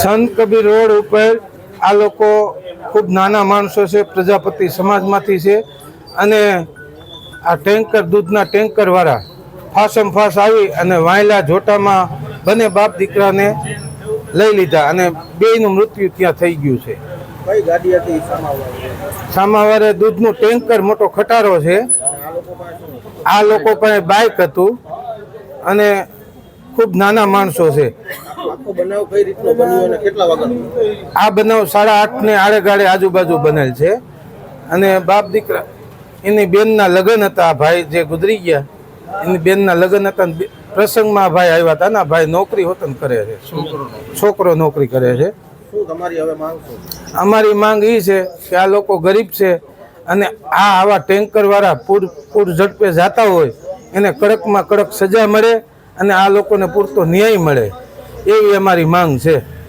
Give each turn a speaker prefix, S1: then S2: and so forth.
S1: સંત કબીર રોડ ઉપર આ લોકો ખૂબ નાના માણસો છે પ્રજાપતિ સમાજમાંથી છે અને આ ટેન્કર દૂધના ટેન્કરવાળા ફાસમ ફાસ આવી અને વાયલા જોટામાં બંને બાપ દીકરાને લઈ લીધા અને બેયનું મૃત્યુ ત્યાં થઈ ગયું છે? સામાવારે દૂધનું ટેન્કર મોટો ખટારો છે.
S2: આ લોકો પણ શું
S1: આ લોકો પાસે બાઇક હતું અને ખૂબ નાના માણસો છે.
S2: આખો બનાવ કઈ રીતનો બન્યો અને કેટલા વાગ્યાનો
S1: આ બનાવ સાડા આઠ ને આડે ગાડે આજુબાજુ બનેલ છે. અને બાપ દીકરા એની બેનના લગ્ન હતા. આ ભાઈ જે ગુજરી ગયા એની બેનના લગ્ન હતા પ્રસંગમાં ભાઈ આવ્યા હતા ને ભાઈ નોકરી હોતન કરે છે. છોકરો નોકરી કરે છે.
S2: શું તમારી હવે માંગ
S1: અમારી માંગ એ છે કે આ લોકો ગરીબ છે અને આ આવા ટેન્કર વાળા પૂર પૂર ઝડપે જતા હોય એને કડકમાં કડક સજા મળે અને આ લોકોને પૂરતો ન્યાય મળે. એવી અમારી માંગ છે.